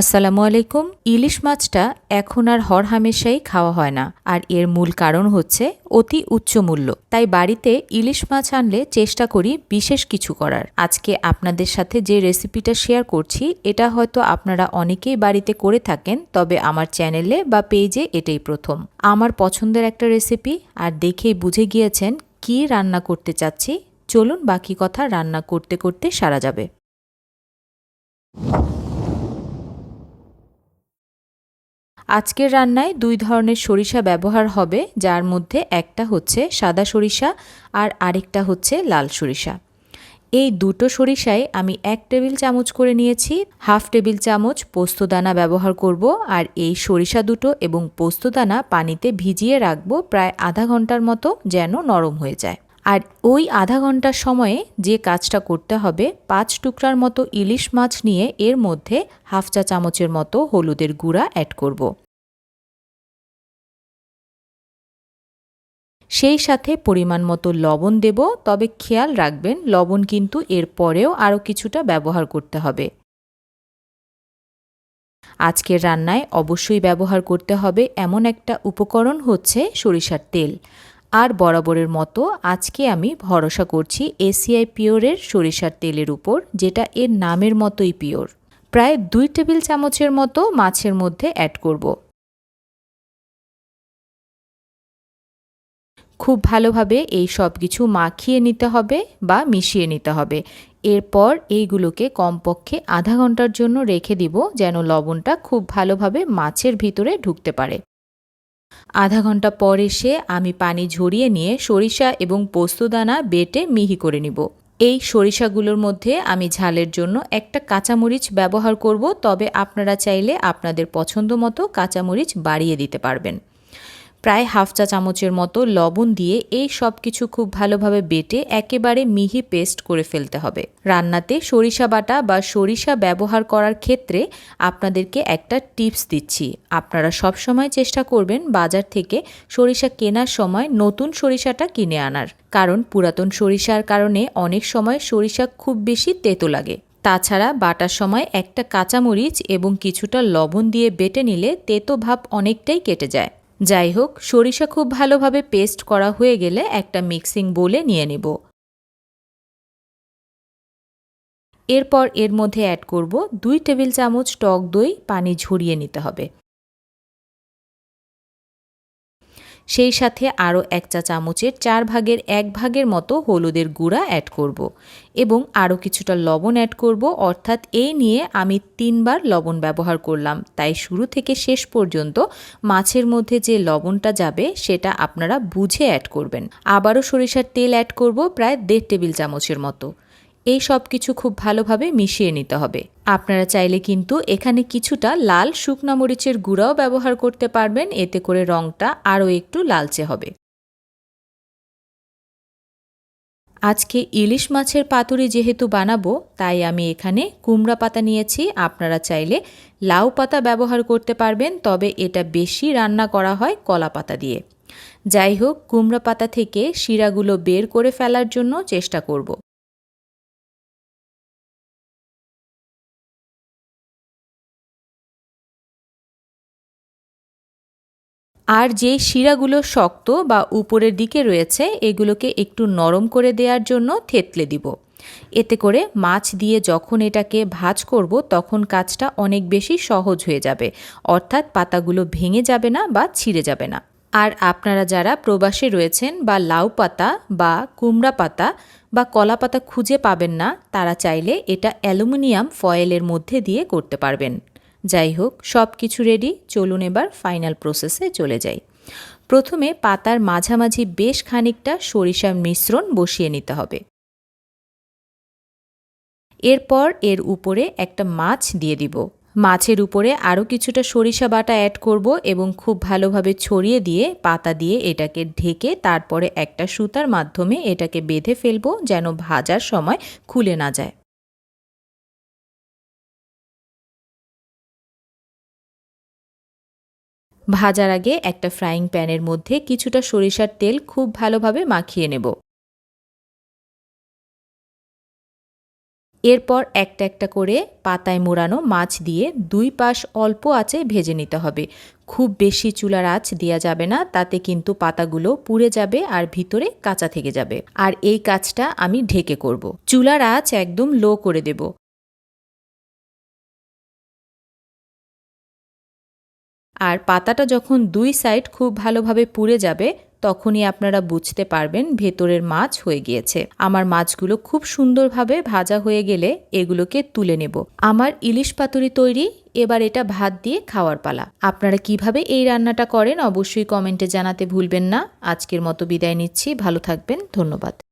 আসসালামু আলাইকুম, ইলিশ মাছটা এখন আর হরহামেশাই খাওয়া হয় না। আর এর মূল কারণ হচ্ছে অতি উচ্চ মূল্য। তাই বাড়িতে ইলিশ মাছ আনলে চেষ্টা করি বিশেষ কিছু করার। আজকে আপনাদের সাথে যে রেসিপিটা শেয়ার করছি, এটা হয়তো আপনারা অনেকেই বাড়িতে করে থাকেন, তবে আমার চ্যানেলে বা পেজে এটাই প্রথম। আমার পছন্দের একটা রেসিপি, আর দেখেই বুঝে গিয়েছেন কি রান্না করতে চাচ্ছি। চলুন বাকি কথা রান্না করতে করতে সারা যাবে। আজকের রান্নায় দুই ধরনের সরিষা ব্যবহার হবে, যার মধ্যে একটা হচ্ছে সাদা সরিষা আর আরেকটা হচ্ছে লাল সরিষা। এই দুটো সরিষায় আমি এক টেবিল চামচ করে নিয়েছি, হাফ টেবিল চামচ পোস্তদানা ব্যবহার করব আর এই সরিষা দুটো এবং পোস্তদানা পানিতে ভিজিয়ে রাখব প্রায় আধা ঘণ্টার মতো যেন নরম হয়ে যায়। আর ওই আধা ঘণ্টার সময়ে যে কাজটা করতে হবে, পাঁচ টুকরার মতো ইলিশ মাছ নিয়ে এর মধ্যে হাফ চা চামচের মতো হলুদের গুঁড়া অ্যাড করব। সেই সাথে পরিমাণ মতো লবণ দেব, তবে খেয়াল রাখবেন লবণ কিন্তু এর পরেও আরও কিছুটা ব্যবহার করতে হবে। আজকের রান্নায় অবশ্যই ব্যবহার করতে হবে এমন একটা উপকরণ হচ্ছে সরিষার তেল। আর বরাবরের মতো আজকে আমি ভরসা করছি এসিআই পিওরের সরিষার তেলের উপর, যেটা এর নামের মতোই পিওর। প্রায় দুই টেবিল চামচের মতো মাছের মধ্যে অ্যাড করব। খুব ভালোভাবে এই সব কিছু মাখিয়ে নিতে হবে বা মিশিয়ে নিতে হবে। এরপর এইগুলোকে কমপক্ষে আধা ঘণ্টার জন্য রেখে দিব, যেন লবণটা খুব ভালোভাবে মাছের ভিতরে ঢুকতে পারে। আধা ঘণ্টা পর এসে আমি পানি ঝরিয়ে নিয়ে সরিষা এবং পোস্তদানা বেটে মিহি করে নিব। এই সরিষাগুলোর মধ্যে আমি ঝালের জন্য একটা কাঁচামরিচ ব্যবহার করব, তবে আপনারা চাইলে আপনাদের পছন্দ মতো কাঁচামরিচ বাড়িয়ে দিতে পারবেন। প্রায় হাফ চা চামচের মতো লবণ দিয়ে এই সব কিছু খুব ভালোভাবে বেটে একেবারে মিহি পেস্ট করে ফেলতে হবে। রান্নাতে সরিষা বাটা বা সরিষা ব্যবহার করার ক্ষেত্রে আপনাদেরকে একটা টিপস দিচ্ছি। আপনারা সব সময় চেষ্টা করবেন বাজার থেকে সরিষা কেনার সময় নতুন সরিষাটা কিনে আনার। কারণ পুরাতন সরিষার কারণে অনেক সময় সরিষা খুব বেশি তেতো লাগে। তাছাড়া বাটার সময় একটা কাঁচামরিচ এবং কিছুটা লবণ দিয়ে বেটে নিলে তেতো ভাব অনেকটাই কেটে যায়। যাই হোক সরিষা খুব ভালোভাবে পেস্ট করা হয়ে গেলে একটা মিক্সিং বোলে নিয়ে নেব। এরপর এর মধ্যে অ্যাড করব দুই টেবিল চামচ টক দই, পানি ঝরিয়ে নিতে হবে। সেই সাথে আরও এক চা চামচের চার ভাগের এক ভাগের মতো হলুদের গুঁড়া অ্যাড করব এবং আরও কিছুটা লবণ অ্যাড করব। অর্থাৎ এই নিয়ে আমি তিনবার লবণ ব্যবহার করলাম। তাই শুরু থেকে শেষ পর্যন্ত মাছের মধ্যে যে লবণটা যাবে সেটা আপনারা বুঝে অ্যাড করবেন। আবারও সরিষার তেল অ্যাড করব প্রায় দেড় টেবিল চামচের মতো। এই সব কিছু খুব ভালোভাবে মিশিয়ে নিতে হবে। আপনারা চাইলে কিন্তু এখানে কিছুটা লাল শুকনা মরিচের গুঁড়াও ব্যবহার করতে পারবেন, এতে করে রঙটা আরও একটু লালচে হবে। আজকে ইলিশ মাছের পাতুরি যেহেতু বানাবো, তাই আমি এখানে কুমড়া পাতা নিয়েছি। আপনারা চাইলে লাউ পাতা ব্যবহার করতে পারবেন, তবে এটা বেশি রান্না করা হয় কলা পাতা দিয়ে। যাই হোক, কুমড়া পাতা থেকে শিরাগুলো বের করে ফেলার জন্য চেষ্টা করব। আর যে শিরাগুলো শক্ত বা উপরের দিকে রয়েছে, এগুলোকে একটু নরম করে দেওয়ার জন্য থেতলে দিব। এতে করে মাছ দিয়ে যখন এটাকে ভাজ করব, তখন কাজটা অনেক বেশি সহজ হয়ে যাবে। অর্থাৎ পাতাগুলো ভেঙে যাবে না বা ছিঁড়ে যাবে না। আর আপনারা যারা প্রবাসে রয়েছেন বা লাউ পাতা বা কুমড়া পাতা বা কলা পাতা খুঁজে পাবেন না, তারা চাইলে এটা অ্যালুমিনিয়াম ফয়েলের মধ্যে দিয়ে করতে পারবেন। যাই হোক সব কিছু রেডি চলুন এবার ফাইনাল প্রসেসে চলে যাই। প্রথমে পাতার মাঝামাঝি বেশ খানিকটা সরিষার মিশ্রণ বসিয়ে নিতে হবে। এরপর এর উপরে একটা মাছ দিয়ে দিব। মাছের উপরে আরও কিছুটা সরিষা বাটা অ্যাড করব এবং খুব ভালোভাবে ছড়িয়ে দিয়ে, পাতা দিয়ে এটাকে ঢেকে তারপরে একটা সুতার মাধ্যমে এটাকে বেঁধে ফেলব যেন ভাজার সময় খুলে না যায়। ভাজার আগে একটা ফ্রাইং প্যানের মধ্যে কিছুটা সরিষার তেল খুব ভালোভাবে মাখিয়ে নেব। এরপর একটা একটা করে পাতায় মোড়ানো মাছ দিয়ে দুই পাশ অল্প আঁচে ভেজে নিতে হবে। খুব বেশি চুলার আঁচ দেওয়া যাবে না, তাতে কিন্তু পাতাগুলো পুড়ে যাবে আর ভিতরে কাঁচা থেকে যাবে। আর এই কাজটা আমি ঢেকে করব। চুলার আঁচ একদম লো করে দেব। আর পাতাটা যখন দুই সাইড খুব ভালোভাবে পুড়ে যাবে, তখনই আপনারা বুঝতে পারবেন ভেতরের মাছ হয়ে গিয়েছে। আমার মাছগুলো খুব সুন্দরভাবে ভাজা হয়ে গেলে এগুলোকে তুলে নেব। আমার ইলিশ পাতুরি তৈরি, এবার এটা ভাত দিয়ে খাওয়ার পালা। আপনারা কীভাবে এই রান্নাটা করেন অবশ্যই কমেন্টে জানাতে ভুলবেন না। আজকের মতো বিদায় নিচ্ছি। ভালো থাকবেন। ধন্যবাদ।